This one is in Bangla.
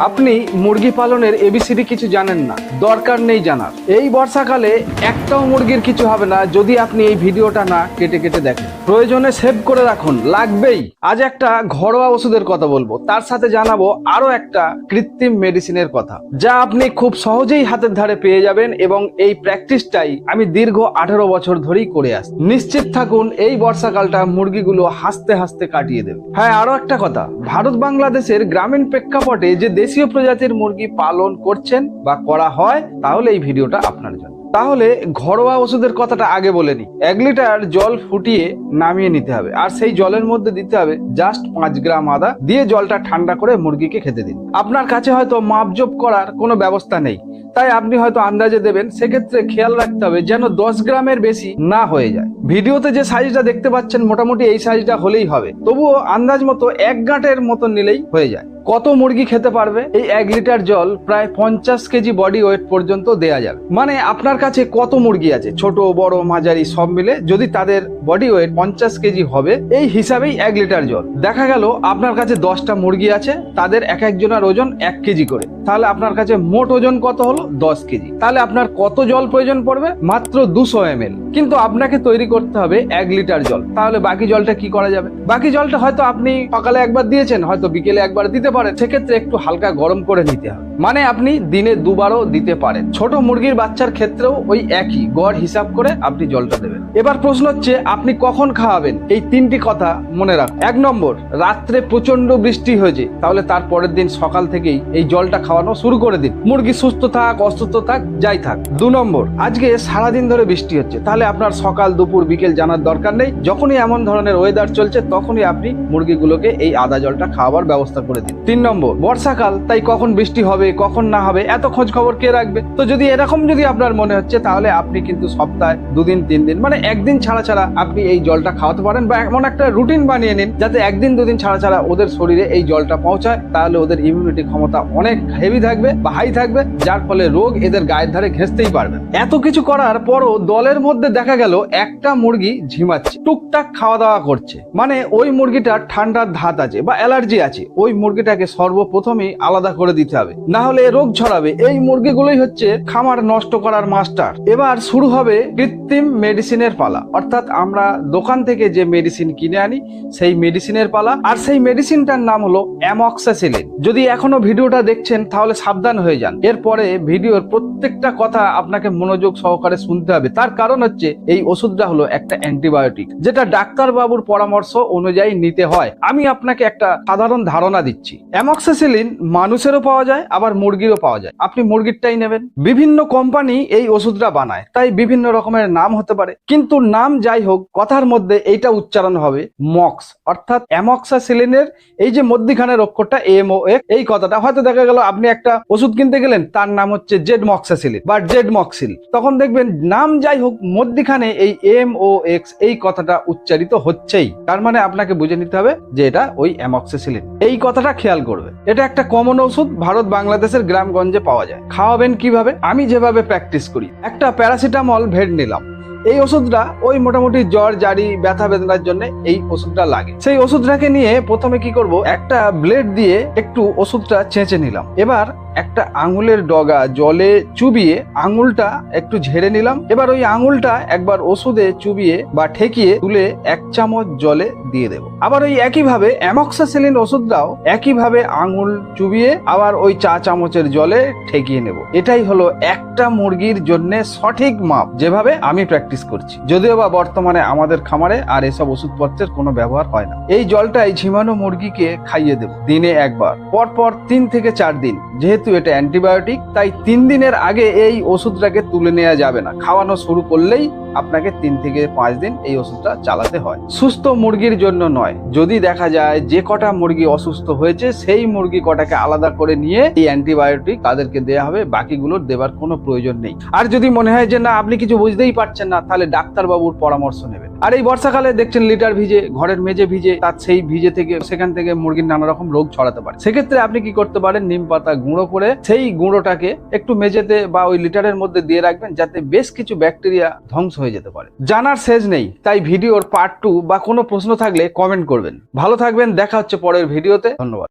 আপনি মুরগি পালনের এবিসিডি কিছু জানেন না, দরকার নেই জানার। এই বর্ষাকালে একটাও মুরগির কিছু হবে না, যদি আপনি এই ভিডিওটা না কেটে কেটে দেখেন। প্রয়োজনে সেভ করে রাখুন, লাগবেই। আজ একটা ঘরোয়া ওষুধের কথা বলব, তার সাথে জানাব আরও একটা কৃত্রিম মেডিসিনের কথা, যা আপনি খুব সহজেই হাতের ধারে পেয়ে যাবেন এবং এই প্র্যাকটিসটাই আমি দীর্ঘ আঠেরো বছর ধরেই করে আসছি। নিশ্চিত থাকুন, এই বর্ষাকালটা মুরগিগুলো হাসতে হাসতে কাটিয়ে দেবে। হ্যাঁ আরও একটা কথা ভারত বাংলাদেশের গ্রামীণ প্রেক্ষাপটে যে দেশীয় প্রজাতির মুরগি পালন করছেন বা করা হয়, তাহলে এই ভিডিওটা আপনার জন্য। তাহলে ঘরোয়া ওষুধের কথাটা আগে বলে নি। এক লিটার জল ফুটিয়ে নামিয়ে নিতে হবে। আর সেই জলের মধ্যে দিতে হবে জাস্ট পাঁচ গ্রাম আদা। দিয়ে জলটা ঠান্ডা করে মুরগিকে খেতে দিন। আপনার কাছে হয়তো মাপজোপ করার কোনো ব্যবস্থা নেই। তাই আপনি হয়তো আন্দাজে দেবেন, সেক্ষেত্রে খেয়াল রাখতে হবে যেন দশ গ্রামের বেশি না হয়ে যায়। ভিডিওতে যে সাইজটা দেখতে পাচ্ছেন, মোটামুটি এই সাইজটা হলেই হবে। তবুও আন্দাজ মতো এক গাঁটের মতো নিলেই হয়ে যায়। কত মুরগি খেতে পারবে? এই এক লিটার জল প্রায় পঞ্চাশ কেজি বডি ওয়েট পর্যন্ত দেয়া যাবে। মানে আপনার কাছে কত মুরগি আছে? ছোট, বড়, মাঝারি, সব মিলে যদি তাদের বডি ওয়েট পঞ্চাশ কেজি হবে, এই হিসাবেই এক লিটার জল। দেখা গেল, আপনার কাছে দশটা মুরগি আছে, তাদের এক একজনের ওজন এক কেজি করে। তাহলে আপনার কাছে মোট ওজন কত হলো? দশ কেজি। তাহলে আপনার কত জল প্রয়োজন পড়বে? মাত্র দুশো এম কিন্তু আপনাকে তৈরি করতে হবে এক লিটার জল। তাহলে বাকি জলটা কি করা যাবে? বাকি জলটা হয়তো আপনি সকালে একবার দিয়েছেন, হয়তো বিকেলে একবার দিতে পারেন, সেক্ষেত্রে একটু হালকা গরম করে নিতে হবে। মানে আপনি দিনে দুবারও দিতে পারেন। ছোট মুরগির বাচ্চার ক্ষেত্রেও ওই একই, গড় হিসাব করে আপনি জলটা দেবেন। এবার প্রশ্ন হচ্ছে, আপনি কখন খাওয়াবেন? এই তিনটি কথা মনে রাখুন। এক নম্বর, রাত্রে প্রচণ্ড বৃষ্টি হয়েছে, তাহলে তার পরের দিন সকাল থেকেই এই জলটা খাওয়ানো শুরু করে দিন। মুরগি সুস্থ থাক, অসুস্থ থাক, যাই থাক। দু নম্বর, আজকে সারাদিন ধরে বৃষ্টি হচ্ছে, তাহলে আপনার সকাল, দুপুর, বিকেল জানার দরকার নেই। যখনই এমন ধরনের ওয়েদার চলছে, তখনই আপনি মুরগিগুলোকে এই আদা জলটা খাওয়াবার ব্যবস্থা করে দিন। তিন নম্বর, বর্ষাকাল, তাই কখন বৃষ্টি হবে, কখন না হবে, এত খোঁজ খবর কে রাখবে? তো যদি এরকম যদি আপনার মনে হচ্ছে, তাহলে আপনি কিন্তু সপ্তাহে দুদিন, তিন দিন মানে একদিন ছাড়া ছাড়া আপনি এই জলটা খাওয়াতে পারেন বা এমন একটা রুটিন বানিয়ে নিন, যাতে একদিন, দুদিন ছাড়া ছাড়া ওদের শরীরে এই জলটা পৌঁছায়, তাহলে ওদের ইমিউনিটি ক্ষমতা অনেক হেভি থাকবে বা হাই থাকবে, যার ফলে রোগ এদের গায়ের ধারে ঘেঁচতেই পারবে। এত কিছু করার পরও দলের মধ্যে দেখা গেল, একটা মুরগি ঝিমাচ্ছে, টুকটাক খাওয়া দাওয়া করছে। মানে ওই মুরগিটার ঠান্ডার ধাত আছে বা অ্যালার্জি আছে, ওই মুরগিটাকে সর্বপ্রথমেই আলাদা করে দিতে হবে। না হলে রোগ ছড়াবে। এই মুরগিগুলোই হচ্ছে খামার নষ্ট করার মাস্টার। এবার শুরু হবে কৃত্রিম মেডিসিনের পালা। অর্থাৎ আমরা দোকান থেকে যে মেডিসিন কিনে আনি, সেই মেডিসিনের পালা। আর সেই মেডিসিনটার নাম হলো অ্যামক্সাসিলিন। যদি এখনও ভিডিওটা দেখছেন, তাহলে সাবধান হয়ে যান। এরপরে ভিডিওর প্রত্যেকটা কথা আপনাকে মনোযোগ সহকারে শুনতে হবে। তার কারণ হচ্ছে, এই ওষুধটা হলো একটা অ্যান্টিবায়োটিক, যেটা ডাক্তারবাবুর পরামর্শ অনুযায়ী নিতে হয়। আমি আপনাকে একটা সাধারণ ধারণা দিচ্ছি। অ্যামক্সাসিলিন মানুষেরও পাওয়া যায়, আবার মুরগিরও পাওয়া যায়। আপনি মুরগিরটাই নেবেন। বিভিন্ন কোম্পানি এই ওষুধটা বানায়। তাই বিভিন্ন রকমের নাম হতে পারে। কিন্তু নাম যাই হোক, কথার মধ্যে এইটা উচ্চারণ হবে মক্স। অর্থাৎ অ্যামক্সাসিলিনের এই যে মধ্যিখানের অক্ষরটা এম ও এই কথাটা। হয়তো দেখা গেল আপনি একটা ওষুধ কিনতে গেলেন, তার নাম হচ্ছে জেড মক্সাসিলিন বা জেড মক্সিল তখন দেখবেন নাম যাই হোক, মধ্যিখানে এই এম ও এক্স এই কথাটা উচ্চারিত হচ্ছেই। তার মানে আপনাকে বুঝে নিতে হবে যে এটা ওই অ্যামক্সাসিলিন এই কথাটা খেয়াল করবে। এটা একটা কমন ওষুধ ভারত বাংলাদেশের গ্রামগঞ্জে পাওয়া যায়। খাওয়াবেন কীভাবে? আমি যেভাবে প্র্যাকটিস করি। একটা প্যারাসিটামল ভেড নিলাম। এই ওষুধটা ওই মোটামুটি জ্বর, জারি, ব্যথা বেদনার জন্য এই ওষুধটা লাগে। সেই ওষুধটাকে নিয়ে প্রথমে কি করব, একটা ব্লেড দিয়ে একটু ওষুধটা চেঁচে নিলাম। এবার একটা আঙুলের ডগা জলে চুবিয়ে আঙুলটা একটু ঝেড়ে নিলাম। এবার ওই আঙুলটা একবার ওষুধে চুবিয়ে বা ঠেকিয়ে তুলে এক চামচ জলে দিয়ে দেবো। আবার ওই একইভাবে অ্যামক্সাসিলিন ওষুধটাও একইভাবে আঙুল চুবিয়ে আবার ওই চা চামচের জলে ঠেকিয়ে নেব। এটাই হলো একটা মুরগির জন্য সঠিক মাপ। যেভাবে আমি প্র্যাকটিস করছি। যদিও বা বর্তমানে আমাদের খামারে আর এসব ওষুধপত্রের কোনো ব্যবহার হয় না। এই জলটাই ঝিমানো মুরগিকে খাইয়ে দেব, দিনে একবার। পরপর তিন থেকে চার দিন। যেহেতু এটা অ্যান্টিবায়োটিক, তাই তিন দিনের আগে এই ওষুধটাকে তুলে নেওয়া যাবে না। খাওয়ানো শুরু করলেই আপনাকে তিন থেকে পাঁচ দিন এই ওষুধটা চালাতে হয়। সুস্থ মুরগির জন্য নয়। যদি দেখা যায় যে কটা মুরগি অসুস্থ হয়েছে, সেই মুরগি কটাকে আলাদা করে নিয়ে এই অ্যান্টিবায়োটিক তাদেরকে দেওয়া হবে। বাকিগুলোর দেবার কোনো প্রয়োজন নেই। আর যদি মনে হয় যে, না, আপনি কিছু বুঝতেই পারছেন না তাহলে ডাক্তারবাবুর পরামর্শ নেবেন। আর এই বর্ষাকালে দেখছেন লিটার ভিজে, ঘরের মেঝে ভিজে, তার সেই ভিজে থেকে সেখান থেকে মুরগির নানা রকম রোগ ছড়াতে পারে। সেক্ষেত্রে আপনি কি করতে পারেন, নিম পাতা গুঁড়ো করে সেই গুঁড়োটাকে একটু মেঝেতে বা ওই লিটারের মধ্যে দিয়ে রাখবেন, যাতে বেশ কিছু ব্যাকটেরিয়া ধ্বংস হয়ে যেতে পারে। জানার শেষ নেই, তাই ভিডিওর পার্ট টু বা কোনো প্রশ্ন থাকলে কমেন্ট করবেন। ভালো থাকবেন, দেখা হচ্ছে পরের ভিডিওতে। ধন্যবাদ।